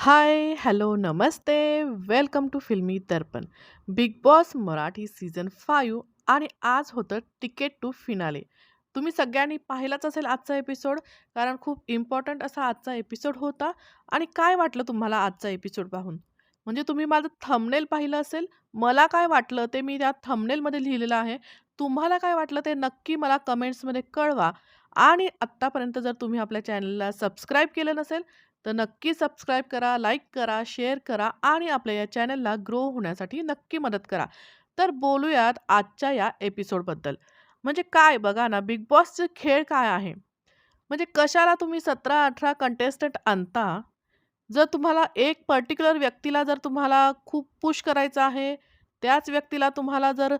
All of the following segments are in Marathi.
High, hello, Namaste. Welcome to Filmy Darpan. Bigg Boss Marathi season 5 आणि आज होतं तिकीट टू फिनाले. तुम्ही सगळ्यांनी पाहिलाच असेल आजचा एपिसोड, कारण खूप इम्पॉर्टंट असा आजचा एपिसोड होता. आणि काय वाटलं तुम्हाला आजचा एपिसोड पाहून? म्हणजे तुम्ही माझं थंबनेल पाहिलं असेल. मला काय वाटलं ते मी त्या थंबनेलमध्ये लिहिलेलं आहे. तुम्हाला काय वाटलं ते नक्की मला कमेंट्समध्ये कळवा. आणि आत्तापर्यंत जर तुम्ही आपल्या चॅनलला सबस्क्राईब केलं नसेल, तर नक्की सबस्क्राईब करा, लाईक करा, शेअर करा आणि आपल्या या चॅनलला ग्रो होण्यासाठी नक्की मदत करा. तर बोलूयात आजच्या या एपिसोडबद्दल. म्हणजे काय बघा ना, बिग बॉसचे खेळ काय आहे? म्हणजे कशाला तुम्ही 17-18 कंटेस्टंट आणता? जर तुम्हाला एक पर्टिक्युलर व्यक्तीला जर तुम्हाला खूप पुश करायचं आहे, त्याच व्यक्तीला तुम्हाला जर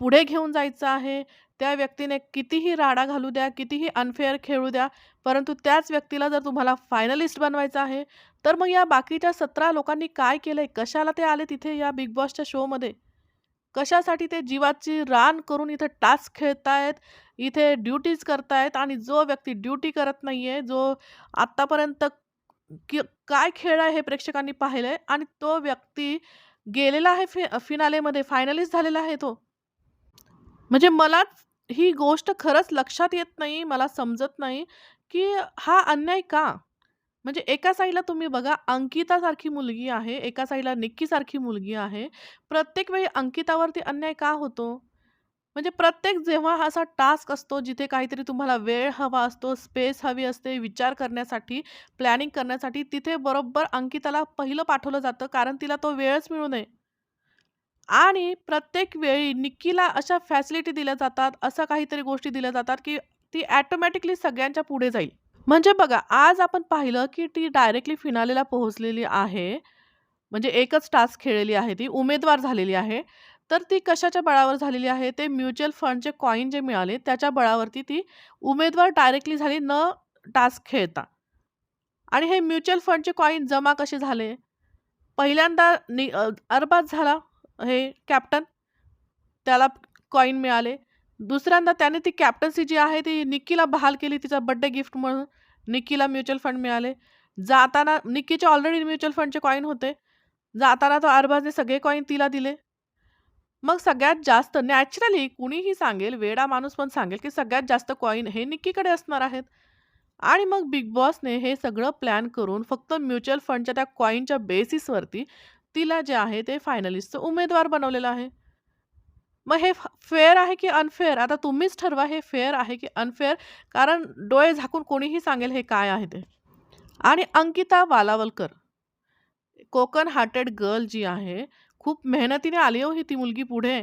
पुढे घेऊन जायचं आहे, त्या व्यक्तीने कितीही राडा घालू द्या, कितीही अनफेअर खेळू द्या, परंतु त्याच व्यक्तीला जर तुम्हाला फायनलिस्ट बनवायचं आहे, तर मग या बाकीच्या 17 लोकांनी काय केलंय? कशाला ते आले तिथे या बिग बॉसच्या शोमध्ये? कशासाठी ते जीवाची रान करून इथे टास्क खेळतायत, इथे ड्युटीज करतायत आणि जो व्यक्ती ड्युटी करत नाही आहे जो आत्तापर्यंत की काय खेळ आहे हे प्रेक्षकांनी पाहिलं आहे आणि तो व्यक्ती गेलेला आहे फि फिनालेमध्ये, फायनलिस्ट झालेला आहे तो. म्हणजे मला ही गोष्ट खरंच लक्षात येत नाही, मला समजत नाही, की हा अन्याय का? म्हणजे एका साईडला तुम्ही बघा अंकितासारखी मुलगी आहे, एका साईडला निक्कीसारखी मुलगी आहे. प्रत्येक वेळी अंकितावरती अन्याय का होतो? म्हणजे प्रत्येक जेव्हा हा असा टास्क असतो, जिथे काहीतरी तुम्हाला वेळ हवा असतो, स्पेस हवी असते, विचार करण्यासाठी, प्लॅनिंग करण्यासाठी, तिथे बरोबर अंकिताला पहिलं पाठवलं जातं, कारण तिला तो वेळच मिळू नये. आणि प्रत्येक वेळी निक्कीला अशा फॅसिलिटी दिल्या जातात, अशा काहीतरी गोष्टी दिल्या जातात, की ती ॲटोमॅटिकली सगळ्यांच्या पुढे जाईल. म्हणजे बघा, आज आपण पाहिलं, की ती डायरेक्टली फिनालेला पोहोचलेली आहे. म्हणजे एकच टास्क खेळलेली आहे ती, उमेदवार झालेली आहे. तर ती कशाच्या बळावर झालेली आहे? ते म्युच्युअल फंडचे कॉईन जे मिळाले, त्याच्या बळावरती ती उमेदवार डायरेक्टली झाली, न टास्क खेळता. आणि हे म्युच्युअल फंडचे कॉईन जमा कसे झाले? पहिल्यांदा नि अरबाज झाला हे कॅप्टन, त्याला कॉईन मिळाले. दुसऱ्यांदा त्याने ती कॅप्टन्सी जी आहे ती निक्कीला बहाल केली तिचा बड्डे गिफ्ट म्हणून. निक्कीला म्युच्युअल फंड मिळाले. जाताना निक्कीचे ऑलरेडी म्युच्युअल फंडचे कॉईन होते. जाताना तो अरबाजने सगळे कॉईन तिला दिले. मग सगळ्यात जास्त नॅचरली कुणीही सांगेल, वेडा माणूस पण सांगेल, की सगळ्यात जास्त कॉइन हे निक्कीकडे असणार आहेत. आणि मग बिग बॉसने हे सगळं प्लॅन करून फक्त म्युच्युअल फंडच्या त्या कॉईनच्या बेसिसवरती तिला जे आहे ते फायनलिस्टचं उमेदवार बनवलेलं आहे. मग हे फेअर आहे की अनफेअर? आता तुम्हीच ठरवा हे फेअर आहे की अनफेअर? कारण डोळे झाकून कोणीही सांगेल हे काय आहे ते. आणि अंकिता वालावलकर, कोकण हार्टेड गर्ल जी आहे, खूप मेहनतीने आली हो ही ती मुलगी पुढे.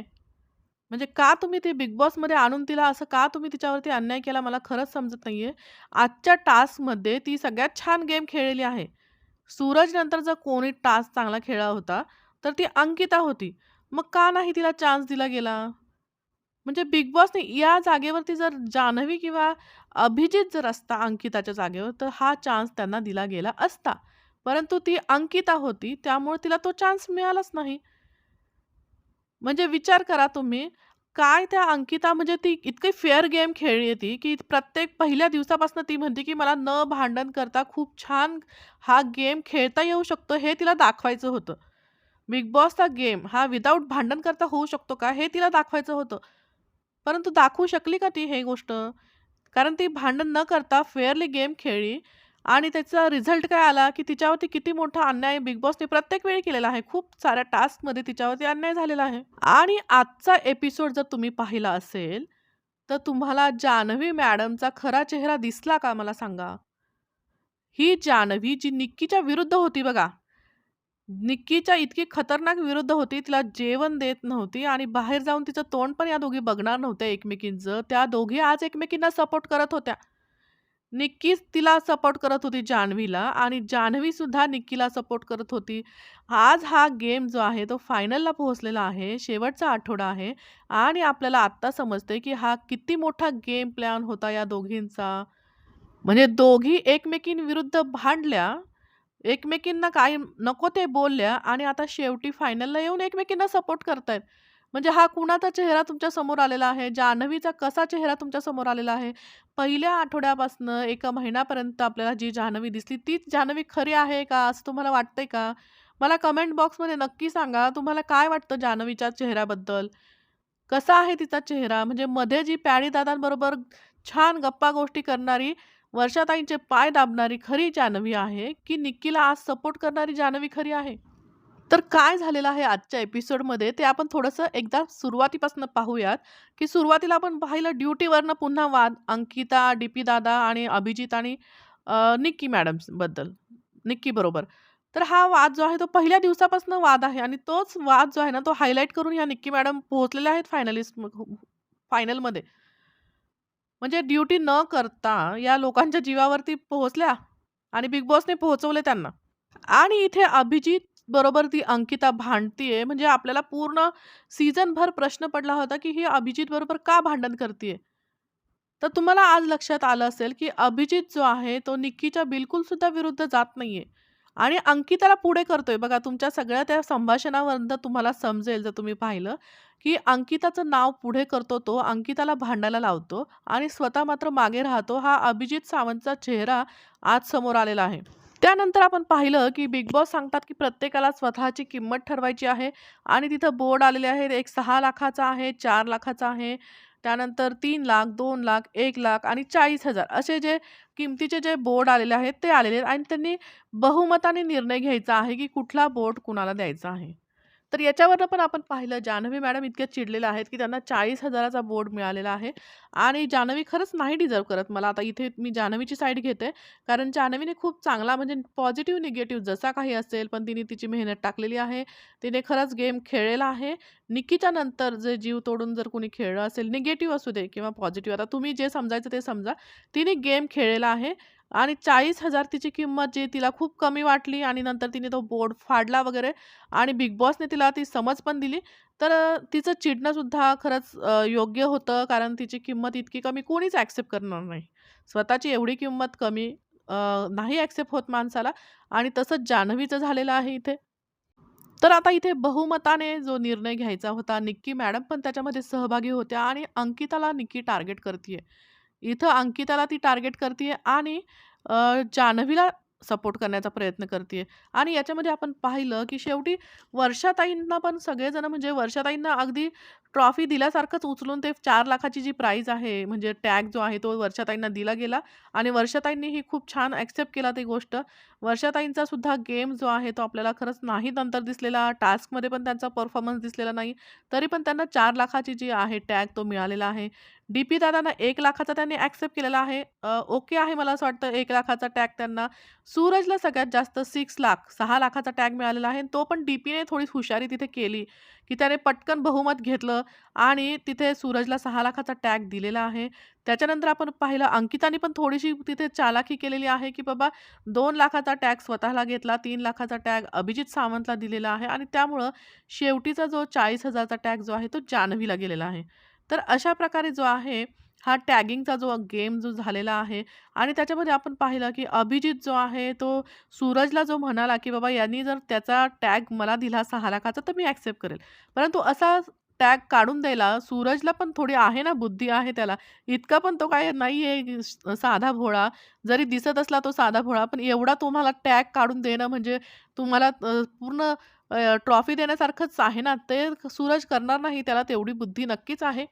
म्हणजे का तुम्ही ती बिग बॉसमध्ये आणून तिला असं का तुम्ही तिच्यावरती अन्याय केला मला खरंच समजत नाही आहे आजच्या टास्कमध्ये ती सगळ्यात छान गेम खेळलेली आहे. सूरजनंतर जर कोणी टास्क चांगला खेळला होता, तर ती अंकिता होती. मग का नाही तिला चान्स दिला गेला? म्हणजे बिग बॉसने या जागेवरती जर जान्हवी किंवा अभिजित जर असता अंकिताच्या जागेवर, तर हा चान्स त्यांना दिला गेला असता. परंतु ती अंकिता होती, त्यामुळे तिला तो चान्स मिळालाच नाही. म्हणजे विचार करा तुम्ही, काय त्या अंकिता म्हणजे ती इतकी फेअर गेम खेळली ती, की प्रत्येक पहिल्या दिवसापासून ती म्हणते, की मला न भांडण करता खूप छान हा गेम खेळता येऊ शकतो, हे तिला दाखवायचं होतं. बिग बॉसचा गेम हा विदाऊट भांडण करता होऊ शकतो का? हे तिला दाखवायचं होतं. परंतु दाखवू शकली का ती हे गोष्ट? कारण ती भांडण न करता फेअरली गेम खेळली आणि त्याचा रिझल्ट काय आला, की तिच्यावरती किती मोठा अन्याय बिग बॉसने प्रत्येक वेळी केलेला आहे. खूप साऱ्या टास्कमध्ये तिच्यावरती अन्याय झालेला आहे. आणि आजचा एपिसोड जर तुम्ही पाहिला असेल, तर तुम्हाला जान्हवी मॅडमचा खरा चेहरा दिसला का मला सांगा? ही जान्हवी जी निक्कीच्या विरुद्ध होती बघा. निक्कीच्या इतकी खतरनाक विरुद्ध होती, तिला जेवण देत नव्हती आणि बाहेर जाऊन तिचं तोंड पण या दोघी बघणार नव्हत्या एकमेकींचं. त्या दोघी आज एकमेकींना सपोर्ट करत होत्या. निक्कीच तिला सपोर्ट करत होती जान्हवीला आणि जान्हवीसुद्धा निक्कीला सपोर्ट करत होती. आज हा गेम जो आहे तो फायनलला पोहोचलेला आहे. शेवटचा आठवडा आहे आणि आपल्याला आत्ता समजते की हा किती मोठा गेम प्लॅन होता या दोघींचा. म्हणजे दोघी एकमेकींविरुद्ध भांडल्या, एकमेकींना काही नको ते बोलल्या आणि आता शेवटी फायनलला येऊन एकमेकींना सपोर्ट करतायत. म्हणजे हा कुणाचा चेहरा तुमच्यासमोर आलेला आहे? जान्हवीचा कसा चेहरा तुमच्यासमोर आलेला आहे? पहिल्या आठवड्यापासनं एका महिन्यापर्यंत आपल्याला जी जान्हवी दिसली, तीच जान्हवी खरी आहे का? असं तुम्हाला वाटतंय का? मला कमेंट बॉक्समध्ये नक्की सांगा, तुम्हाला काय वाटतं जान्हवीच्या चेहऱ्याबद्दल? कसा आहे तिचा चेहरा? म्हणजे मध्ये जी प्यारी दादांबरोबर छान गप्पा-गोष्टी करणारी, वर्षाताईंचे पाय दाबणारी खरी जान्हवी आहे, की निक्कीला आज सपोर्ट करणारी जान्हवी खरी आहे? तर काय झालेलं आहे आजच्या एपिसोडमध्ये ते आपण थोडंसं एकदा सुरुवातीपासून पाहूयात, की सुरुवातीला आपण पाहिलं ड्युटीवरनं पुन्हा वाद अंकिता, डी-पी दादा आणि अभिजित आणि निक्की मॅडम्सबद्दल, निक्की बरोबर तर हा वाद जो आहे तो पहिल्या दिवसापासून वाद आहे आणि तोच वाद जो आहे ना, तो हायलाईट करून ह्या निक्की मॅडम पोहोचलेल्या आहेत फायनलिस्ट हो, फायनलमध्ये. म्हणजे ड्युटी न करता या लोकांच्या जीवावरती पोहोचल्या आणि बिग बॉसने पोहोचवले त्यांना. आणि इथे अभिजित बरोबर ती अंकिता भांडतीये. म्हणजे आपल्याला पूर्ण सीझनभर प्रश्न पडला होता, की ही अभिजित बरोबर का भांडण करतीये? तर तुम्हाला आज लक्षात आलं असेल, की अभिजित जो आहे तो निक्कीच्या बिलकुल सुद्धा विरुद्ध जात नाहीये आणि अंकिताला पुढे करतोय. बघा तुमच्या सगळ्या त्या संभाषणावरून तुम्हाला समजेल जर तुम्ही पाहिलं, की अंकिताचं नाव पुढे करतो तो, अंकिताला भांडायला लावतो आणि स्वतः मात्र मागे राहतो. हा अभिजित सावंतचा चेहरा आज समोर आलेला आहे. त्यानंतर आपण पाहिलं, की बिग बॉस सांगतात, की प्रत्येकाला स्वतःची किंमत ठरवायची आहे आणि तिथं बोर्ड आलेले आहेत. एक सहा लाखाचा आहे, चार लाखाचा आहे, त्यानंतर तीन लाख दोन लाख एक लाख आणि चाळीस हजार असे जे किमतीचे जे बोर्ड आलेले आहेत ते आलेले आहेत आणि त्यांनी बहुमताने निर्णय घ्यायचा आहे, की कुठला बोर्ड कुणाला द्यायचा आहे. तर याच्यावरनं पण आपण पाहिलं जान्हवी मॅडम इतक्या चिडलेल्या आहेत, की त्यांना 40,000चा बोर्ड मिळालेला आहे आणि जान्हवी खरंच नाही डिझर्व्ह करत. मला आता इथे मी जान्हवीची साईड घेते. कारण जान्हवीने खूप चांगला म्हणजे पॉझिटिव्ह, निगेटिव्ह जसा काही असेल, पण तिने तिची मेहनत टाकलेली आहे. तिने खरंच गेम खेळलेला आहे. निक्कीच्या नंतर जे जीव तोडून जर कोणी खेळलं असेल, निगेटिव्ह असू दे किंवा पॉझिटिव्ह, आता तुम्ही जे समजायचं ते समजा. तिने गेम खेळलेला आहे आणि चाळीस हजार तिची किंमत जी तिला खूप कमी वाटली आणि नंतर तिने तो बोर्ड फाडला वगैरे आणि बिग बॉसने तिला ती समज पण दिली. तर तिचं चिडणंसुद्धा खरंच योग्य होतं. कारण तिची किंमत इतकी कमी कोणीच ॲक्सेप्ट करणार नाही. स्वतःची एवढी किंमत कमी नाही ॲक्सेप्ट होत माणसाला आणि तसंच जान्हवीचं झालेलं आहे इथे. तर आता इथे बहुमताने जो निर्णय घ्यायचा होता, निक्की मॅडम पण त्याच्यामध्ये सहभागी होत्या आणि अंकिताला निक्की टार्गेट करते इथं अंकिताला ती टार्गेट करते आणि जान्हवीला सपोर्ट करण्याचा प्रयत्न करते आणि याच्यामध्ये आपण पाहिलं, की शेवटी वर्षाताईंना पण सगळेजण म्हणजे वर्षाताईंना अगदी ट्रॉफी दिल्यासारखंच उचलून ते चार लाखाची जी प्राईज आहे, म्हणजे टॅग जो आहे तो वर्षाताईंना दिला गेला आणि वर्षाताईंनी ही खूप छान ॲक्सेप्ट केला ती गोष्ट. वर्षाताईंचा सुद्धा गेम जो आहे तो आपल्याला खरंच नाही नंतर दिसलेला. टास्कमध्ये पण त्यांचा परफॉर्मन्स दिसलेला नाही. तरी पण त्यांना चार लाखाची जी आहे टॅग तो मिळालेला आहे. डी-पी दादांना 1,00,000चा त्यांनी ॲक्सेप्ट केलेला आहे. ओके आहे मला असं वाटतं एक लाखाचा टॅग त्यांना. सूरजला सगळ्यात जास्त सिक्स लाख सहा लाखाचा टॅग मिळालेला आहे. तो पण डी-पीने थोडी हुशारी तिथे केली, की त्याने पटकन बहुमत घेतलं आणि तिथे सूरजला सहा लाखाचा टॅग दिलेला आहे. त्याच्यानंतर आपण पाहिलं अंकिताने पण थोडीशी तिथे चालाकी केलेली आहे, की बाबा दोन लाखाचा टॅग स्वतःला घेतला, तीन लाखाचा टॅग अभिजित सावंतला दिलेला आहे आणि त्यामुळं शेवटीचा जो 40,000चा टॅग जो आहे तो जान्हवीला गेलेला आहे. तर अशा प्रकारे जो आहे हा टॅगिंगचा जो गेम जो झालेला आहे आणि त्याच्यामध्ये आपण पाहिलं, की अभिजित जो आहे तो सूरजला जो म्हणाला, की बाबा यांनी जर त्याचा टॅग मला दिला सहा लाखाचा तर मी ॲक्सेप्ट करेल. परंतु असा टॅग काढून द्यायला सूरजला पण थोडी आहे ना बुद्धी आहे त्याला. इतका पण तो काय नाही आहे साधा भोळा. जरी दिसत असला तो साधा भोळा, पण एवढा तुम्हाला टॅग काढून देणं म्हणजे तुम्हाला पूर्ण ट्रॉफी देण्यासारखंच आहे ना. ते सूरज करणार नाही. त्याला तेवढी बुद्धी नक्कीच आहे.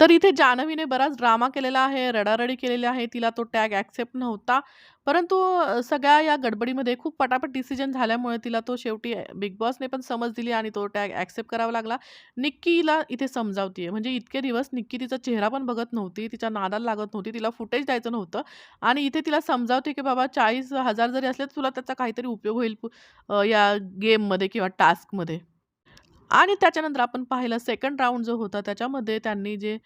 तर इथे जान्हवीने बराच ड्रामा केलेला आहे, रडारडी केलेली आहे. तिला तो टॅग ॲक्सेप्ट नव्हता. परंतु सगळ्या या गडबडीमध्ये खूप पटापट डिसिजन झाल्यामुळे तिला तो शेवटी बिग बॉसने पण समज दिली आणि तो टॅग ॲक्सेप्ट करावा लागला. निक्कीला इथे समजावतीये. म्हणजे इतके दिवस निक्की तिचा चेहरा पण बघत नव्हती. तिच्या नादाला लागत नव्हती. तिला फुटेज द्यायचं नव्हतं आणि इथे तिला समजावते, की बाबा चाळीस हजार जरी असले तर तुला त्याचा काहीतरी उपयोग होईल या गेममध्ये किंवा टास्कमध्ये. आणि त्याच्यानंतर आपण पाहिलं सेकंड राऊंड जो होता त्याच्यामध्ये त्यांनी जे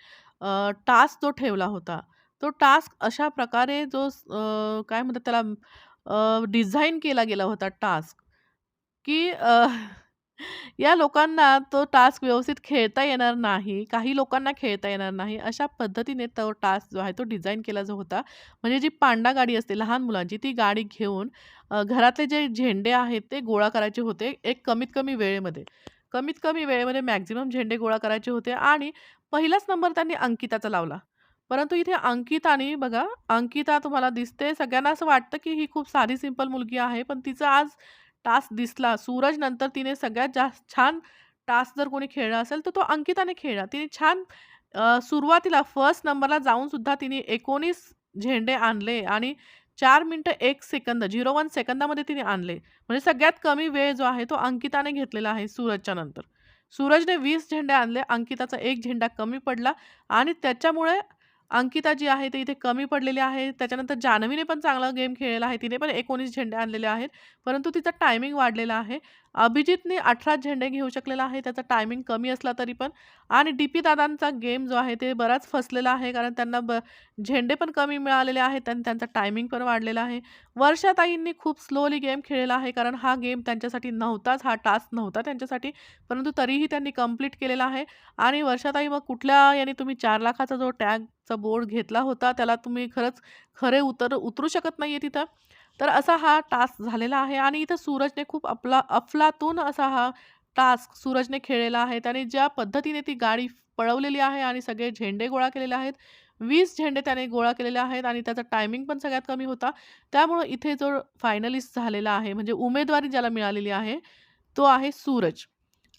टास्क जो ठेवला होता, तो टास्क अशा प्रकारे जो काय म्हणतात त्याला डिझाईन केला गेला होता टास्क, की या लोकांना तो टास्क व्यवस्थित खेळता येणार नाही. काही लोकांना खेळता येणार नाही. अशा पद्धतीने तो टास्क जो आहे तो डिझाईन केला जो होता. म्हणजे जी पांडा गाडी असते लहान मुलांची, ती गाडी घेऊन घरातले जे झेंडे आहेत ते गोळा करायचे होते एक कमीत कमी वेळेमध्ये. कमीत कमी वेळेमध्ये मॅक्झिमम झेंडे गोळा करायचे होते आणि पहिलाच नंबर त्यांनी अंकिताचा लावला. परंतु इथे अंकिताने बघा, अंकिता तुम्हाला दिसते. सगळ्यांना असं वाटतं, की ही खूप साधी सिंपल मुलगी आहे. पण तिचा आज टास्क दिसला. सूरज नंतर तिने सगळ्यात जास्त छान टास्क जर कोणी खेळला असेल, तर तो अंकिताने खेळला. तिने छान सुरुवातीला फर्स्ट नंबरला जाऊन सुद्धा तिने 19 झेंडे आणले आणि चार मिनटं एक सेकंद 01 सेकंदामध्ये तिने आणले. म्हणजे सगळ्यात कमी वेळ जो आहे तो अंकिताने घेतलेला आहे सूरजच्या नंतर. सूरजने वीस झेंडे आणले. अंकिताचा एक झेंडा कमी पडला आणि त्याच्यामुळे अंकिता जी आहे ती इथे कमी पडलेली आहे. त्याच्यानंतर जान्हवीने पण चांगला गेम खेळलेला आहे. तिने पण 19 झेंडे आणलेले आहेत. परंतु तिचा टायमिंग वाढलेला आहे. अभिजितने 18 झेंडे घेऊ शकलेला आहे. त्याचा टायमिंग कमी असला तरी पण आणि डी-पी दादांचा गेम जो आहे ते बराच फसलेला आहे. कारण त्यांना ब झेंडे पण कमी मिळालेले आहेत आणि त्यांचा टायमिंग पण वाढलेला आहे. वर्षाताईंनी खूप स्लोली गेम खेळलेला आहे. कारण हा गेम त्यांच्यासाठी नव्हताच. हा टास्क नव्हता त्यांच्यासाठी. परंतु तरीही त्यांनी कंप्लीट केलेला आहे आणि वर्षाताई मग कुठल्या याने तुम्ही चार लाखाचा जो टॅगचा बोर्ड घेतला होता, त्याला तुम्ही खरंच खरे उतर उतरू शकत नाही आहे तिथं. तर असा हा टास्क झालेला आहे आणि इथं सूरजने खूप आपला अफलातून असा हा टास्क सूरजने खेळलेला आहे. त्याने ज्या पद्धतीने ती गाडी पळवलेली आहे आणि सगळे झेंडे गोळा केलेले आहेत. वीस झेंडे त्याने गोळा केलेले आहेत आणि त्याचा टायमिंग पण सगळ्यात कमी होता. त्यामुळं इथे जो फायनलिस्ट झालेला आहे, म्हणजे उमेदवारी ज्याला मिळालेली आहे, तो आहे सूरज.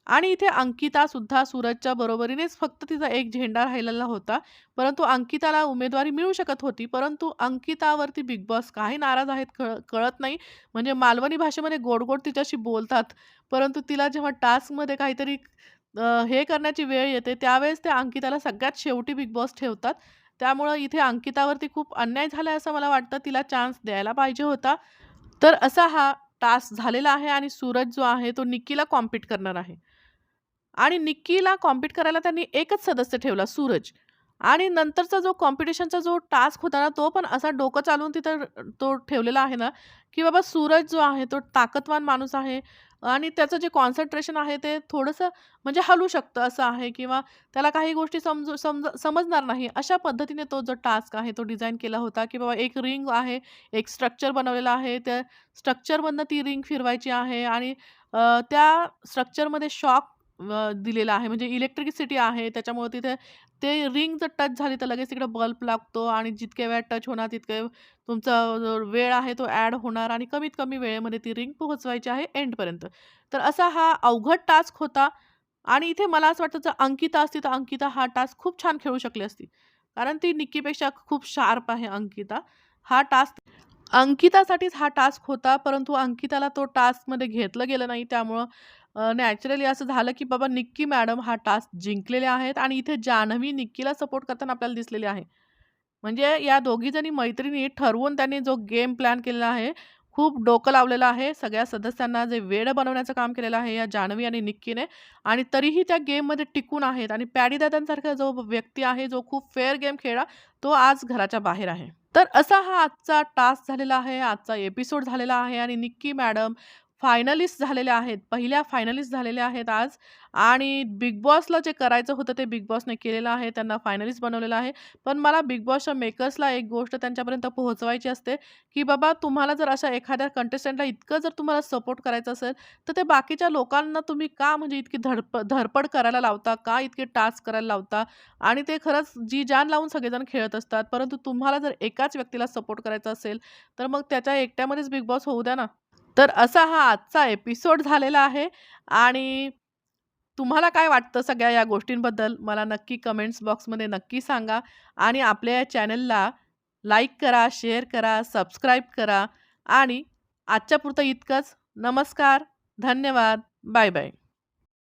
आणि इथे अंकितासुद्धा सूरजच्या बरोबरीनेच फक्त तिचा एक झेंडा राहिलेला होता. परंतु अंकिताला उमेदवारी मिळू शकत होती. परंतु अंकितावरती बिग बॉस काही नाराज आहेत कळ कळत नाही. म्हणजे मालवणी भाषेमध्ये गोड-गोड तिच्याशी बोलतात. परंतु तिला जेव्हा टास्कमध्ये काहीतरी हे करण्याची वेळ येते, त्यावेळेस ते अंकिताला सगळ्यात शेवटी बिग बॉस ठेवतात. त्यामुळं इथे अंकितावरती खूप अन्याय झाला असं मला वाटतं. तिला चान्स द्यायला पाहिजे होता. तर असा हा टास्क झालेला आहे आणि सूरज जो आहे तो निक्कीला कॉम्पीट करणार आहे. आणि निक्कीला कॉम्पीट करायला त्यांनी एकच सदस्य ठेवला सूरज. आणि नंतरचा जो कॉम्पिटिशनचा जो टास्क होता ना, तो पण असा डोकं चालवून तिथं तो ठेवलेला आहे ना, की बाबा सूरज जो आहे तो ताकदवान माणूस आहे आणि त्याचं जे कॉन्सन्ट्रेशन आहे ते थोडंसं म्हणजे हलू शकतं असं आहे किंवा त्याला काही गोष्टी समजू समज समजणार नाही. अशा पद्धतीने तो जो टास्क आहे तो डिझाईन केला होता, की बाबा एक रिंग आहे, एक स्ट्रक्चर बनवलेलं आहे. त्या स्ट्रक्चरमधनं ती रिंग फिरवायची आहे आणि त्या स्ट्रक्चरमध्ये शॉक दिलेला आहे. म्हणजे इलेक्ट्रिसिटी आहे. त्याच्यामुळे तिथे ते रिंग जर टच झाली तर लगेच तिकडे बल्ब लागतो आणि जितके वेळात टच होणार तितके तुमचा जो वेळ आहे तो ॲड होणार आणि कमीत कमी वेळेमध्ये ती रिंग पोहोचवायची आहे एंडपर्यंत. तर असा हा अवघड टास्क होता आणि इथे मला असं वाटतं जर अंकिता असती तर अंकिता हा टास्क खूप छान खेळू शकली असती. कारण ती निक्कीपेक्षा खूप शार्प आहे अंकिता. हा टास्क अंकितासाठीच हा टास्क होता. परंतु अंकिताला तो टास्कमध्ये घेतलं गेलं नाही. त्यामुळं नॅचरली असं झालं, की बाबा निक्की मॅडम हा टास्क जिंकलेले आहेत आणि इथे जान्हवी निक्कीला सपोर्ट करताना आपल्याला दिसलेली आहे. म्हणजे या दोघीजणी मैत्रिणी ठरवून त्यांनी जो गेम प्लॅन केलेला आहे, खूप डोकं लावलेलं आहे. सगळ्या सदस्यांना जे वेळ बनवण्याचं काम केलेलं आहे या जान्हवी आणि निक्कीने आणि तरीही त्या गेममध्ये टिकून आहेत आणि पॅडीदादांसारखा जो व्यक्ती आहे, जो खूप फेअर गेम खेळला, तो आज घराच्या बाहेर आहे. तर असा हा आजचा टास्क झालेला आहे, आजचा एपिसोड झालेला आहे आणि निक्की मॅडम फायनलिस्ट झालेल्या आहेत. पहिल्या फायनलिस्ट झालेल्या आहेत आज आणि बिग बॉसला जे करायचं होतं ते बिग बॉसने केलेलं आहे. त्यांना फायनलिस्ट बनवलेलं आहे. पण मला बिग बॉसच्या मेकर्सला एक गोष्ट त्यांच्यापर्यंत पोहोचवायची असते, की बाबा तुम्हाला जर अशा एखाद्या कंटेस्टंटला इतकं जर तुम्हाला सपोर्ट करायचं असेल, तर ते बाकीच्या लोकांना तुम्ही का म्हणजे इतकी धडप धडपड करायला लावता? का इतके टास्क करायला लावता? आणि ते खरंच जी जान लावून सगळेजण खेळत असतात. परंतु तुम्हाला जर एकाच व्यक्तीला सपोर्ट करायचा असेल, तर मग त्याच्या एकट्यामध्येच बिग बॉस होऊ द्या ना. तर असा हा आजचा एपिसोड झालेला आहे आणि तुम्हाला काय वाटतं सगळ्या या गोष्टींबद्दल? मला नक्की कमेंट्स बॉक्समध्ये नक्की सांगा आणि आपल्या या चॅनलला लाईक करा, शेअर करा, सबस्क्राईब करा आणि आजच्यापुरतं इतकंच. नमस्कार, धन्यवाद, बाय बाय.